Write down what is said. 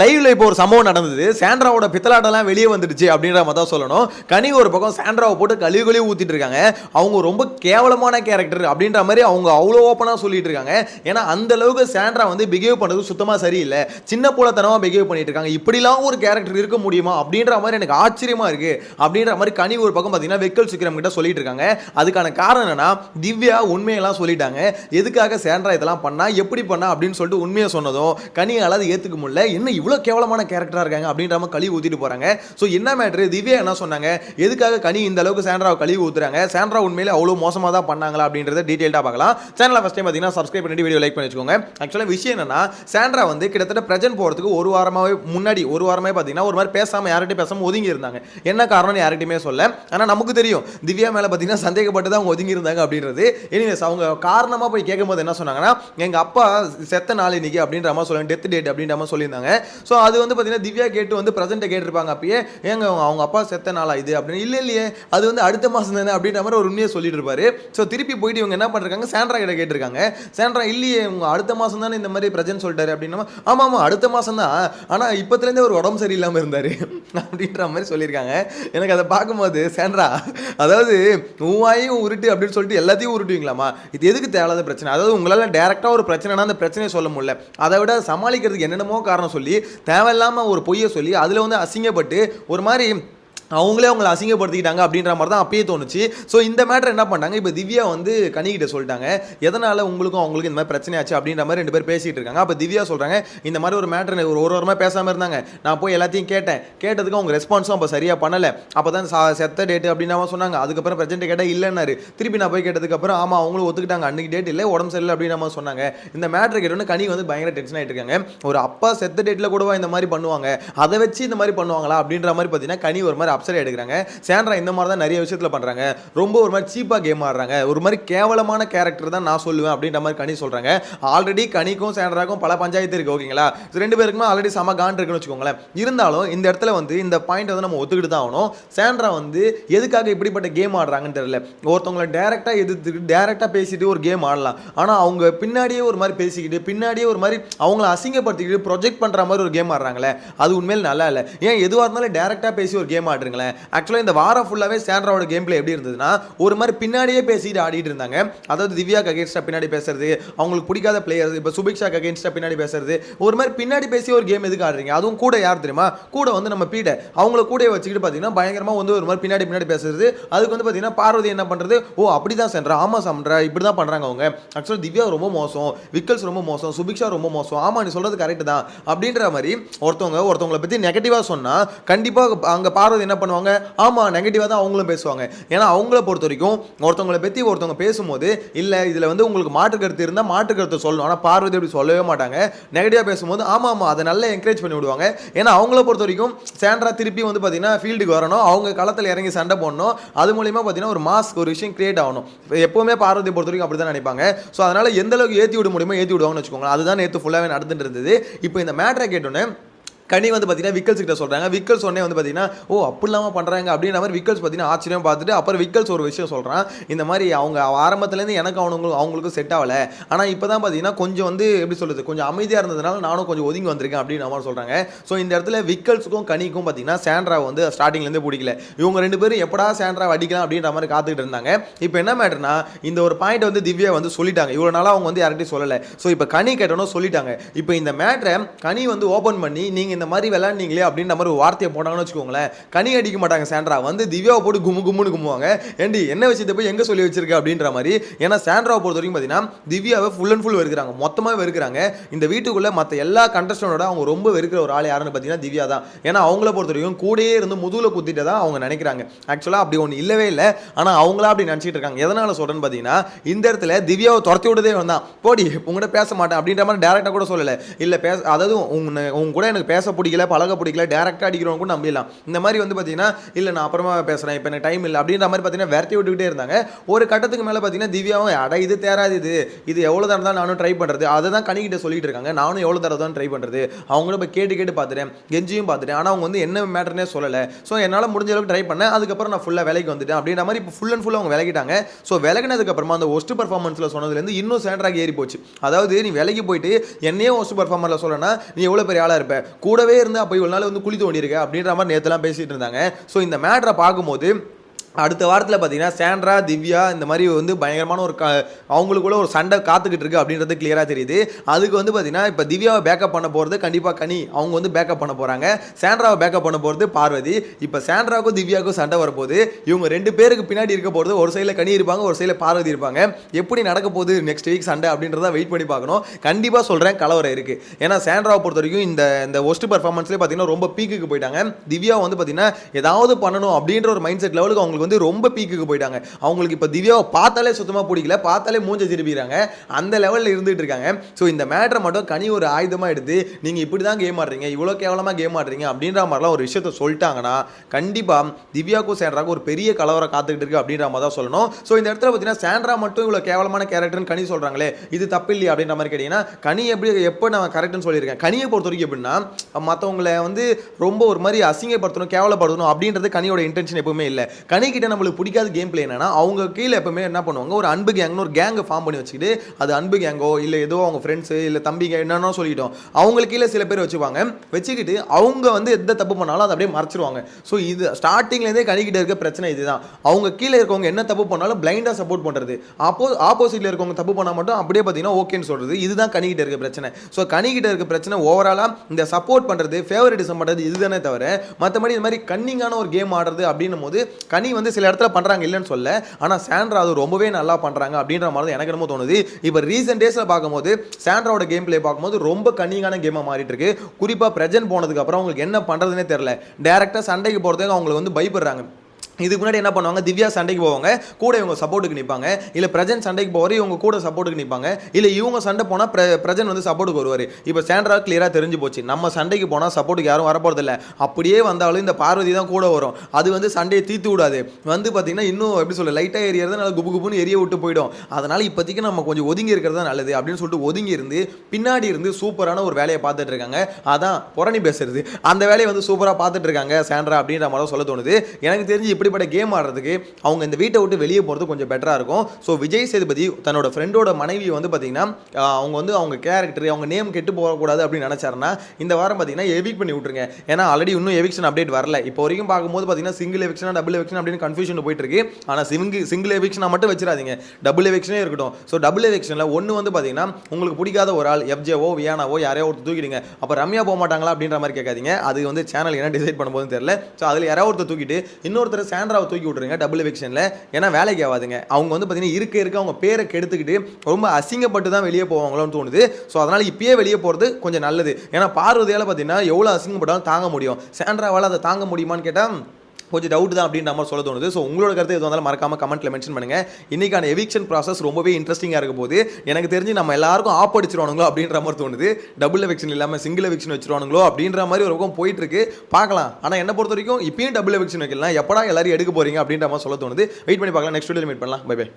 லைவ்ல இப்போ ஒரு சம்பவம் நடந்தது. சாண்ட்ராவோட பித்தலாட்டெல்லாம் வெளியே வந்துடுச்சு அப்படின்ற மாதிரி தான் சொல்லணும். கனி ஒரு பக்கம் சாண்ட்ராவை போட்டு கழிவு கழுவி ஊத்திட்டு இருக்காங்க. அவங்க ரொம்ப கேவலமான கேரக்டர் அப்படின்ற மாதிரி அவங்க அவ்வளோ ஓப்பனாக சொல்லிட்டு இருக்காங்க. ஏன்னா அந்த அளவுக்கு சாண்ட்ரா வந்து பிஹேவ் பண்ணுறது சுத்தமாக சரியில்லை. சின்ன போலத்தனமாக பிஹேவ் பண்ணிட்டு இருக்காங்க. இப்படிலாம் ஒரு கேரக்டர் இருக்க முடியுமா அப்படின்ற மாதிரி எனக்கு ஆச்சரியமாக இருக்குது அப்படின்ற மாதிரி கனி ஒரு பக்கம் பார்த்தீங்கன்னா வெக்கல் சிக்கிரம் கிட்ட சொல்லிட்டு இருக்காங்க. அதுக்கான காரணம் என்னன்னா திவ்யா உண்மையெல்லாம் சொல்லிட்டாங்க. எதுக்காக சாண்ட்ரா இதெல்லாம் பண்ணா எப்படி பண்ணா அப்படின்னு சொல்லிட்டு உண்மையை சொன்னதும் கனியால் அதை ஏற்றுக்க முடியல. என்ன இவ்வளோ கேவலமான கேரக்டராக இருக்காங்க அப்படின்ற மாதிரி கழுவி ஊற்றிட்டு போகிறாங்க ஸோ என்ன மேட்ரு திவ்யா என்ன சொன்னாங்க? எதுக்காக கனி இந்த அளவுக்கு சாண்ட்ராவை கழுவி ஊத்துறாங்க? சாண்ட்ரா உண்மையிலே அவ்வளோ மோசமாக தான் பண்ணாங்களா அப்படின்றத டீட்டெயிலாக பார்க்கலாம். சேனலை ஃபஸ்ட் டைம் பார்த்தீங்கன்னா சப்ஸ்கிரைப் பண்ணிட்டு வீடியோ லைக் பண்ணி வச்சுக்கோங்க ஆக்சுவலாக விஷயம் என்னன்னா சாண்ட்ரா வந்து கிட்டத்தட்ட பிரசன்ட் போகிறதுக்கு ஒரு வாரமாகவே முன்னாடி ஒரு வாரமே பார்த்தீங்கன்னா ஒரு மாதிரி பேசாமல் யார்கிட்டையும் பேசாமல் ஒதுங்கி இருந்தாங்க. என்ன காரணம்னு யார்கிட்டையுமே சொல்ல. ஆனால் நமக்கு தெரியும் திவ்யா மேலே பார்த்தீங்கன்னா சந்தேகப்பட்டு தான் அவங்க ஒதுங்கி இருந்தாங்க அப்படின்றது. எனிவேஸ் அவங்க காரணமாக போய் கேட்கும்போது என்ன சொன்னாங்கன்னா எங்கள் அப்பா செத்த நாள் இன்னைக்கு அப்படின்ற மாதிரி சொல்லுவாங்க டெத் டேட் அப்படின்ற மாதிரி சொல்லியிருந்தாங்க. ஸோ அது வந்து பார்த்தீங்கன்னா திவ்யா கேட்டு வந்து ப்ரெசென்ட்டை கேட்டிருப்பாங்க அப்பயே. ஏங்க அவங்க- அவங்க அப்பா செத்த நாளா இது அப்படின்னு. இல்லை இல்லையே. அது வந்து அடுத்த மாதம் தானே அப்படின்ற மாதிரி ஒரு உண்மையை சொல்லிட்டு இருப்பாரு. ஸோ திருப்பி போயிட்டு இவங்க என்ன பண்ணிருக்காங்க சாண்ட்ரா கிட்ட கேட்டிருக்காங்க. சாண்ட்ரா இல்லையே உங்க அடுத்த மாதம் தானே இந்த மாதிரி பிரஜன் சொல்லிட்டாரு அப்படின்னா ஆமாம் ஆமாம் அடுத்த மாதம் தான். ஆனால் இப்போத்துலேருந்து ஒரு உடம்பு சரியில்லாமல் இருந்தார் அப்படின்ற மாதிரி சொல்லியிருக்காங்க. எனக்கு அதை பார்க்கும்போது சாண்ட்ரா அதாவது மூவாயும் உருட்டு அப்படின்னு சொல்லிட்டு எல்லாத்தையும் உருட்டுவீங்களாமா இது எதுக்கு தேவையில்லாத பிரச்சனை? அதாவது உங்களால் டேரெக்டாக ஒரு பிரச்சனைனா அந்த பிரச்சனையை சொல்ல முடியல. அதை விட சமாளிக்கிறதுக்கு என்னென்னமோ காரணம் சொல்லி தேவையில்லாமல் ஒரு பொய்யை சொல்லி அதில் வந்து அசிங்கப்பட்டு ஒரு மாதிரி அவங்களே அவங்கள அசிங்கப்படுத்திக்கிட்டாங்க அப்படின்ற மாதிரி தான் அப்பயே தோணுச்சு. ஸோ இந்த மேட்டர் என்ன பண்ணாங்க? இப்போ திவ்யா வந்து கனிக்கிட்ட சொல்லிட்டாங்க. எதனால் உங்களுக்கும் அவங்களுக்கும் இந்த மாதிரி பிரச்சனையாச்சு அப்படின்ற மாதிரி ரெண்டு பேர் பேசிகிட்டு இருக்காங்க. அப்போ திவ்யா சொல்கிறாங்க இந்த மாதிரி ஒரு மேட்டர் ஒரு ஒரு வாரமாக பேசாமல் இருந்தாங்க. நான் போய் எல்லாத்தையும் கேட்டேன். கேட்டதுக்கு அவங்க ரெஸ்பான்ஸும் அப்போ சரியாக பண்ணலை. அப்போ தான் சா செத்த டேட்டு அப்படின்னு சொன்னாங்க. அதுக்கப்புறம் பிரச்சனை கேட்டால் இல்லைன்னாரு. திருப்பி நான் போய் கேட்டதுக்கப்புறம் ஆமாம் அவங்களும் ஒத்துக்கிட்டாங்க. அன்னைக்கு டேட் இல்லை. உடம்பு சரியில்லை அப்படின்னு சொன்னாங்க. இந்த மேட்ரு கேட்டோன்னு கனி வந்து பயங்கர டென்ஷன் ஆகிட்டு இருக்காங்க. ஒரு அப்பா செத்த டேட்டில் கூடவா இந்த மாதிரி பண்ணுவாங்க? அதை வச்சு இந்த மாதிரி பண்ணுவாங்களா? அப்படின்ற மாதிரி பார்த்தீங்கன்னா கனி ஒரு மாதிரி அப்செட் எடுக்கிறாங்க. சேண்ட்ரா இந்த மாதிரி தான் நிறைய விஷயத்தில் பண்ணுறாங்க ரொம்ப ஒரு மாதிரி சீப்பாக கேம் ஆடுறாங்க. ஒரு மாதிரி கேவலமான கேரக்டர் தான் நான் சொல்லுவேன் அப்படின்ற மாதிரி கனி சொல்கிறாங்க ஆல்ரெடி கனிக்கும் சேண்ட்ராக்கும் பல பஞ்சாயத்து இருக்குது ஓகேங்களா ரெண்டு பேருக்குமே ஆல்ரெடி சம காண்ட் இருக்குன்னு வச்சுக்கோங்களேன். இருந்தாலும் இந்த இடத்துல வந்து இந்த பாயிண்ட் வந்து நம்ம ஒத்துக்கிட்டு தான் ஆகணும். சேண்ட்ரா வந்து எதுக்காக இப்படிப்பட்ட கேம் ஆடுறாங்கன்னு தெரியல. ஒருத்தவங்களை டேரெக்டாக எதிர்த்துட்டு டேரெக்டாக பேசிட்டு ஒரு கேம் ஆடலாம். ஆனால் அவங்க பின்னாடியே ஒரு மாதிரி பேசிக்கிட்டு பின்னாடியே ஒரு மாதிரி அவங்கள அசிங்கப்படுத்திக்கிட்டு ப்ரொஜெக்ட் பண்ணுற மாதிரி ஒரு கேம் ஆடுறாங்களே அது உண்மையில் நல்லா இல்லை. ஏன் எதுவாக இருந்தாலும் டேரெக்டாக பேசி ஒரு கேம் ஆடுறீங்களேன் ஆக்சுவலாக இந்த வாரம் ஃபுல்லாகவே சேண்ட்ராவோட கேம் பிளே எப்படி இருந்ததுன்னா ஒரு மாதிரி பின்னாடியே பேசிட்டு ஆடிட்டு இருந்தாங்க. அதாவது திவ்யாக்கு அகேன்ஸ்டாக பின்னாடி பேசுறது அவங்களுக்கு பிடிக்காத பிளேயர் இப்போ சுபிக்ஷாக்கு அகேன்ஸ்டாக பின்னாடி பேசுறது ஒரு மாதிரி பின்னாடி பேசி ஒரு கேம் எதுக்கு ஆடுறீங்க? அதுவும் கூட யார் தெரியுமா? கூட வந்து நம்ம பீட அவங்கள கூட வச்சுக்கிட்டு பார்த்தீங்கன்னா பயங்கரமாக வந்து ஒரு மாதிரி பின்னாடி பின்னாடி பேசுறது. அதுக்கு வந்து பார்த்தீங்கன்னா பார்வதி என்ன பண்ணுறது ஓ அப்படி தான் சென்றா ஆமாம் சாம்ன்றா இப்படி தான் பண்ணுறாங்க அவங்க. ஆக்சுவலாக திவ்யா ரொம்ப மோசம் விக்கல்ஸ் ரொம்ப மோசம் சுபிக்ஷா ரொம்ப மோசம். ஆமாம் நீ சொல்கிறது கரெக்ட் தான். அப்படின்ற மாதிரி ஒருத்தவங்க ஒருத்தவங்களை பற்றி நெகட்டிவாக சொன்னால் கண்டிப்பாக அங்கே பார்வதி என்ன பண்ணுவாங்க? ஆமாம் நெகட்டிவாக தான் அவங்களும் பேசுவாங்க. ஏன்னா அவங்கள பொறுத்த வரைக்கும் ஒருத்தவங்களை பற்றி ஒருத்தவங்க பேசும்போது இல்லை இதில் வந்து உங்களுக்கு மாற்று கருத்து இருந்தால் மாற்று கருத்தை சொல்லணும். ஆனால் பார்வதி அப்படி சொல்லவே மாட்டாங்க. நெகட்டிவாக பேசும்போது ஆமாம் ஆமாம் அதை நல்லா என்கரேஜ் பண்ணி விடுவாங்க. ஏன்னா அவங்கள பொறுத்த வரைக்கும் சாண்ட்ரா திருப்பி வந்து பார்த்தீங்கன்னா ஃபீல்டுக்கு வரணும். அவங்க களத்தில் இறங்கி சண்டை போடணும். அது மூலியமாக பார்த்தீங்கன்னா ஒரு மாஸ்க் ஒரு விஷயம் கிரியேட் ஆகணும். எப்போவுமே பார்வதி பொறுத்த வரைக்கும் அப்படி தான் நினைப்பாங்க. ஸோ அதனால் எந்த அளவுக்கு ஏற்றி விட முடியுமோ ஏற்றி விடுவாங்கன்னு வச்சுக்கோங்க அதுதான் நேற்று ஃபுல்லாகவே நடந்துட்டு இருந்தது. இப்போ இந்த மேட்டரை கேட்டோன்னே கனி வந்து பார்த்தீங்கன்னா விக்கல்ஸ் கிட்ட சொல்கிறாங்க விக்கல்ஸ் உடனே வந்து பார்த்தீங்கன்னா ஓ அப்படி இல்லாமல் பண்ணுறாங்க அப்படின்ற மாதிரி விக்கல்ஸ் பார்த்தீங்கன்னா ஆச்சரியம் பார்த்துட்டு அப்புறம் விக்கல்ஸ் ஒரு விஷயம் சொல்கிறான் இந்த மாதிரி அவங்க ஆரம்பத்துலேருந்து எனக்கு அவனுங்களுக்கு அவங்களுக்கும் செட் ஆகலை. ஆனால் இப்போ தான் பார்த்தீங்கன்னா கொஞ்சம் வந்து எப்படி சொல்கிறது கொஞ்சம் அமைதியாக இருந்ததுனால நானும் கொஞ்சம் ஒதுங்கி வந்திருக்கேன் அப்படின்னு மாதிரி சொல்கிறாங்க ஸோ இந்த இடத்துல விக்கல்ஸுக்கும் கனிக்கும் பார்த்தீங்கன்னா சாண்ட்ரா வந்து ஸ்டார்டிங்லேருந்து பிடிக்கல. இவங்க ரெண்டு பேரும் எப்படா சாண்ட்ரா அடிக்கலாம் அப்படின்ற மாதிரி காத்துக்கிட்டு இருந்தாங்க. இப்போ என்ன மேட்டர்னா இந்த ஒரு பாயிண்ட் வந்து திவ்யா வந்து சொல்லிட்டாங்க. இவ்வளோ நாளாக அவங்க வந்து யார்கிட்டையும் சொல்லலை. ஸோ இப்போ கனி கேட்டணும் சொல்லிட்டாங்க. இப்போ இந்த மேட்ரை கனி வந்து ஓப்பன் பண்ணி நீங்கள் இந்த மாதிரி விளாண்டீங்களே அப்படின்ற மாதிரி ஒரு வார்த்தையை போட்டாங்கன்னு வச்சுக்கோங்களேன். கனி அடிக்க மாட்டாங்க சாண்ட்ரா. வந்து திவ்யாவை போட்டு கும்மு கும்முன்னு கும்முவாங்க ஏண்டி என்ன விஷயத்தை போய் எங்கே சொல்லி வச்சிருக்க அப்படின்ற மாதிரி. ஏன்னா சாண்ட்ராவை பொறுத்த வரைக்கும் பார்த்தீங்கன்னா திவ்யாவை ஃபுல் அண்ட் ஃபுல் வெறுக்கிறாங்க. மொத்தமாக வெறுக்கிறாங்க. இந்த வீட்டுக்குள்ளே மற்ற எல்லா கண்டஸ்டனோட அவங்க ரொம்ப வெறுக்கிற ஒரு ஆள் யாருன்னு பார்த்தீங்கன்னா திவ்யா தான். ஏன்னா அவங்கள பொறுத்த வரைக்கும் கூடயே இருந்து முதுகில் குத்திட்டு தான் அவங்க நினைக்கிறாங்க. ஆக்சுவலாக அப்படி ஒன்று இல்லவே இல்லை. ஆனால் அவங்களா அப்படி நினச்சிட்டு இருக்காங்க. எதனால சொல்கிறேன்னு பார்த்தீங்கன்னா இந்த இடத்துல திவ்யாவை துரத்தி விட்டதே வந்தான் போடி உங்கள்கிட்ட பேச மாட்டேன் அப்படின்ற மாதிரி டேரெக்டாக கூட சொல்லலை. இல்லை பேச அதாவது உங்க உங்க கூட எனக்கு பேச பேச பிடிக்கல பழக பிடிக்கல டேரெக்டாக அடிக்கிறவங்க கூட நம்பிடலாம். இந்த மாதிரி வந்து பார்த்தீங்கன்னா இல்லை நான் அப்புறமா பேசுகிறேன் இப்போ எனக்கு டைம் இல்லை. அப்படின்ற மாதிரி பார்த்தீங்கன்னா விரட்டி விட்டுக்கிட்டே இருந்தாங்க. ஒரு கட்டத்துக்கு மேலே பார்த்தீங்கன்னா திவ்யாவும் அட இது தேராது இது. இது எவ்வளோ தரம் தான் நானும் ட்ரை பண்ணுறது அதை தான் கணிக்கிட்ட சொல்லிட்டு இருக்காங்க. நானும் எவ்வளோ தரம் தான் ட்ரை பண்ணுறது அவங்களும் இப்போ கேட்டு கேட்டு பார்த்துட்டேன் கெஞ்சியும் பார்த்துட்டேன் ஆனால் அவங்க வந்து என்ன மேட்டர்னே சொல்லலை. ஸோ என்னால் முடிஞ்ச அளவுக்கு ட்ரை பண்ணேன். அதுக்கப்புறம் நான் ஃபுல்லாக விலைக்கு வந்துட்டேன். அப்படின்ற மாதிரி இப்போ ஃபுல் அண்ட் ஃபுல்லாக அவங்க விலகிட்டாங்க. ஸோ விலகினதுக்கப்புறமா அந்த ஒஸ்ட் பர்ஃபார்மன்ஸில் சொன்னதுலேருந்து இன்னும் சேண்டராக ஏறி போச்சு அதாவது நீ விலைக்கு போயிட்டு என்னையே ஒஸ்ட் பர்ஃபார்மரில் சொல்லனா நீ எவ்வளோ பெரிய ஆளாக இருப்ப? கூடவே இருந்து அப்போ இவ்வளோ நாள் வந்து குழி தோண்டியிருக்க அப்படின்ற மாதிரி நேற்றுலாம் பேசிட்டு இருந்தாங்க. ஸோ இந்த மேட்ரை பார்க்கும்போது அடுத்த வாரத்தில் பார்த்தீங்கன்னா சாண்ட்ரா திவ்யா இந்த மாதிரி வந்து பயங்கரமான ஒரு க அவங்களுக்குள்ள ஒரு சண்டை காத்துக்கிட்டு இருக்கு அப்படின்றது கிளியராக தெரியுது. அதுக்கு வந்து பார்த்தீங்கன்னா இப்போ திவ்யாவை பேக்கப் பண்ண போகிறது கண்டிப்பாக கனி. அவங்க வந்து பேக்கப் பண்ண போகிறாங்க சாண்ட்ராவை பேக்கப் பண்ண போகிறது பார்வதி. இப்போ சாண்ட்ராவுக்கும் திவ்யாவுக்கும் சண்டை வரப்போகுது. இவங்க ரெண்டு பேருக்கு பின்னாடி இருக்க போகிறது ஒரு சைடில் கனி இருப்பாங்க ஒரு சைடில் பார்வதி இருப்பாங்க. எப்படி நடக்க போகுது நெக்ஸ்ட் வீக் சண்டை அப்படின்றத வெயிட் பண்ணி பார்க்கணும். கண்டிப்பாக சொல்கிறேன் கலவரம் இருக்குது ஏன்னா சாண்ட்ராவை பொறுத்த வரைக்கும் இந்த இந்த ஒஸ்ட் பர்ஃபார்மன்ஸ்லேயே பார்த்தீங்கன்னா ரொம்ப பீக்குக்கு போயிட்டாங்க. திவ்யா வந்து பார்த்தீங்கன்னா ஏதாவது பண்ணணும் அப்படின்ற ஒரு மைண்ட் செட் லெவலுக்கு அவங்களுக்கு வந்து ரொம்ப பீக்குக்கு போயிட்டாங்க. அவங்களுக்கு இப்போ திவ்யாவை பார்த்தாலே சுத்தமாக பிடிக்கல பார்த்தாலே மூஞ்ச திருப்பிடுறாங்க. அந்த லெவலில் இருந்துட்டு இருக்காங்க. ஸோ இந்த மேட்டரை மட்டும் கனி ஒரு ஆயுதமாக எடுத்து நீங்கள் இப்படி தான் கேம் ஆடுறீங்க இவ்வளோ கேவலமாக கேம் ஆடுறீங்க அப்படின்ற மாதிரிலாம் ஒரு விஷயத்த சொல்லிட்டாங்கன்னா கண்டிப்பாக திவ்யாக்கும் சேண்ட்ராக்கும் ஒரு பெரிய கலவரம் காத்துக்கிட்டு இருக்கு அப்படின்ற மாதிரி தான் சொல்லணும். ஸோ இந்த இடத்துல பார்த்தீங்கன்னா சேண்ட்ரா மட்டும் இவ்வளோ கேவலமான கேரக்டர்னு கனி சொல்கிறாங்களே இது தப்பு இல்லையா அப்படின்ற மாதிரி கேட்டிங்கன்னா கனி எப்படி எப்போ நான் கரெக்ட்னு சொல்லியிருக்கேன். கனியை பொறுத்த வரைக்கும் எப்படின்னா மற்றவங்களை வந்து ரொம்ப ஒரு மாதிரி அசிங்கப்படுத்தணும் கேவலப்படுத்தணும் அப்படின்றது கனியோட இன்டென்ஷன் எப்பவுமே இல்லை. கனி கிட்ட நம்மளுக்கு பிடிக்காத கேம் பிளே என்னன்னா அவங்க கீழே எப்பவுமே என்ன பண்ணுவாங்க ஒரு அன்பு கேங்னு ஒரு கேங்கை ஃபார்ம் பண்ணி வச்சுக்கிட்டு அது அன்பு கேங்கோ இல்லை ஏதோ அவங்க ஃப்ரெண்ட்ஸு இல்லை தம்பிங்க என்னன்னோ சொல்லிட்டோம் அவங்களுக்கு கீழே சில பேர் வச்சுப்பாங்க. வச்சுக்கிட்டு அவங்க வந்து எந்த தப்பு பண்ணாலும் அதை அப்படியே மறைச்சிருவாங்க. ஸோ இது ஸ்டார்டிங்லேருந்தே கணிக்கிட்ட இருக்க பிரச்சனை இதுதான். அவங்க கீழே இருக்கவங்க என்ன தப்பு பண்ணாலும் பிளைண்டாக சப்போர்ட் பண்ணுறது அப்போ ஆப்போசிட்டில் இருக்கவங்க தப்பு பண்ணால் மட்டும் அப்படியே பார்த்தீங்கன்னா ஓகேன்னு சொல்கிறது இதுதான் கணிக்கிட்ட இருக்க பிரச்சனை. ஸோ கணிக்கிட்ட இருக்க பிரச்சனை ஓவராலாக இந்த சப்போர்ட் பண்ணுறது ஃபேவரட்டிசம் பண்ணுறது இதுதானே தவிர மற்றபடி இது மாதிரி கன்னிங்கான ஒரு கேம் ஆடுறது அப்படின்னும் போது கனி வந்து சில இடத்துல பண்ணுறாங்க இல்லைன்னு சொல்ல. ஆனால் சாண்ட்ரா அது ரொம்பவே நல்லா பண்ணுறாங்க அப்படின்ற மாதிரி தான் எனக்கு என்னமோ தோணுது. இப்போ ரீசெண்ட் டேஸில் பார்க்கும்போது சாண்ட்ராவோட கேம் பிளே பார்க்கும்போது ரொம்ப கன்னிங்கான கேமாக மாறிட்டு இருக்கு. குறிப்பாக பிரஜன் போனதுக்கு அப்புறம் அவங்களுக்கு என்ன பண்ணுறதுனே தெரில டேரெக்டாக சண்டைக்கு போகிறதுக்கு அவங்களுக்கு வந்து பயப்படுறாங்க. இதுக்கு முன்னாடி என்ன பண்ணுவாங்க? திவ்யா சண்டைக்கு போவாங்க. கூட இவங்க சப்போர்ட்டுக்கு நிற்பாங்க இல்லை பிரஜன் சண்டைக்கு போவார் இவங்க கூட சப்போர்ட்டுக்கு நிற்பாங்க இல்லை இவங்க சண்டை போனால் பிர பிரஜன் வந்து சப்போர்ட்டுக்கு வருவார். இப்போ சேண்ட்ரா கிளியராக தெரிஞ்சு போச்சு. நம்ம சண்டைக்கு போனால் சப்போர்ட்டுக்கு யாரும் வரப்போறதில்ல. அப்படியே வந்தாலும் இந்த பார்வதி தான் கூட வரும். அது வந்து சண்டையை தீர்த்து விடாது. வந்து பார்த்தீங்கன்னா இன்னும் எப்படி சொல்ல லைட்டாக எரியறது நல்லா குபு குபுன்னு எரிய விட்டு போயிடும். அதனால் இப்போதைக்கு நம்ம கொஞ்சம் ஒதுங்கி இருக்கிறது தான் நல்லது அப்படின்னு சொல்லிட்டு ஒதுங்கி இருந்து பின்னாடி இருந்து சூப்பரான ஒரு வேலையை பார்த்துட்டு இருக்காங்க. அதான் புரணி பேசுறது. அந்த வேலையை வந்து சூப்பராக பார்த்துட்டு இருக்காங்க சேண்ட்ரா அப்படின்ற மாதிரி சொல்ல தோணுது. எனக்கு தெரிஞ்சு இப்படிப்பட்ட கேம் ஆடுறதுக்கு அவங்க இந்த வீட்டை விட்டு வெளியே போகிறது கொஞ்சம் பெட்டராக இருக்கும். ஸோ விஜய் சேதுபதி தன்னோட ஃப்ரெண்டோட மனைவி வந்து பார்த்தீங்கன்னா அவங்க வந்து அவங்க கேரக்டர் அவங்க நேம் கெட்டு போகக்கூடாது அப்படின்னு நினச்சாருன்னா இந்த வாரம் பார்த்தீங்கன்னா எவிக் பண்ணி விட்ருங்க ஏன்னா ஆல்ரெடி இன்னும் எவிக்ஷன் அப்டேட் வரல. இப்போ வரைக்கும் பார்க்கும்போது பார்த்தீங்கன்னா சிங்கிள் எவிக்ஷனா டபுள் எவிக்ஷன் அப்படின்னு கன்ஃபியூஷன் போயிட்டு இருக்கு ஆனால் சிங்கிள் சிங்கிள் எவிக்ஷனாக மட்டும் வச்சிடாதீங்க. டபுள் எவிக்ஷனே இருக்கட்டும். ஸோ டபுள் எவிக்ஷனில் ஒன்று வந்து பார்த்தீங்கன்னா உங்களுக்கு பிடிக்காத ஒரு ஆள் எஃப்ஜேவோ வியானாவோ யாரையோ ஒருத்தர் தூக்கிடுங்க. அப்போ ரம்யா போக மாட்டாங்களா அப்படின்ற மாதிரி கேட்காதீங்க. அது வந்து சேனல் என்ன டிசைட் பண்ணும்போதுன்னு தெரியல. ஸோ அதில் யாராவது ஒருத்தர் தூக்கிட்டு இன்னொருத்தர் சாண்ட்ராவை தூக்கி விட்ருங்க டபுள் எவிக்ஷனில் ஏன்னா வேலைக்கு ஆகாதுங்க. அவங்க வந்து பார்த்தீங்கன்னா இருக்க இருக்க அவங்க பேரை கெடுத்துக்கிட்டு ரொம்ப அசிங்கப்பட்டு தான் வெளியே போவாங்களோன்னு தோணுது. ஸோ அதனால் இப்பயே வெளியே போகிறது கொஞ்சம் நல்லது. ஏன்னா பார்வதியால் பார்த்தீங்கன்னா எவ்வளோ அசிங்கப்பட்டாலும் தாங்க முடியும். சாண்ட்ராவால் அதை தாங்க முடியுமான்னு கேட்டால் கொஞ்சம் டவுட் தான் அப்படின்ற மாதிரி சொல்ல தோணுது. ஸோ உங்களோட கருத்து எதுவும் இருந்தாலும் மறக்காம கமெண்ட்டில் மென்ஷன் பண்ணுங்கள் இன்னைக்கான எவிக்ஷன் ப்ராசஸ் ரொம்பவே இன்ட்ரெஸ்டிங்காக இருக்க போது எனக்கு தெரிஞ்சு நம்ம எல்லாருக்கும் ஆப் அடிச்சிருவானுங்களோ அப்படின்ற மாதிரி தோணுது. டபுள் எவிக்ஷன் இல்லாமல் சிங்கிள் எவிக்ஷன் வச்சிருவானுங்களோ அப்படின்ற மாதிரி ஒரு பக்கம் போயிட்டு இருக்கு பார்க்கலாம். ஆனால் என்ன பொறுத்த வரைக்கும் இப்பயும் டபுள் எவிக்ஷன் வைக்கலாம் எப்படா எல்லாரும் எடுக்க போறீங்க அப்படின்ற மாதிரி சொல்ல தோணுது. வெயிட் பண்ணி பார்க்கலாம். நெக்ஸ்ட் வீடியோ மீட் பண்ணலாம். Bye bye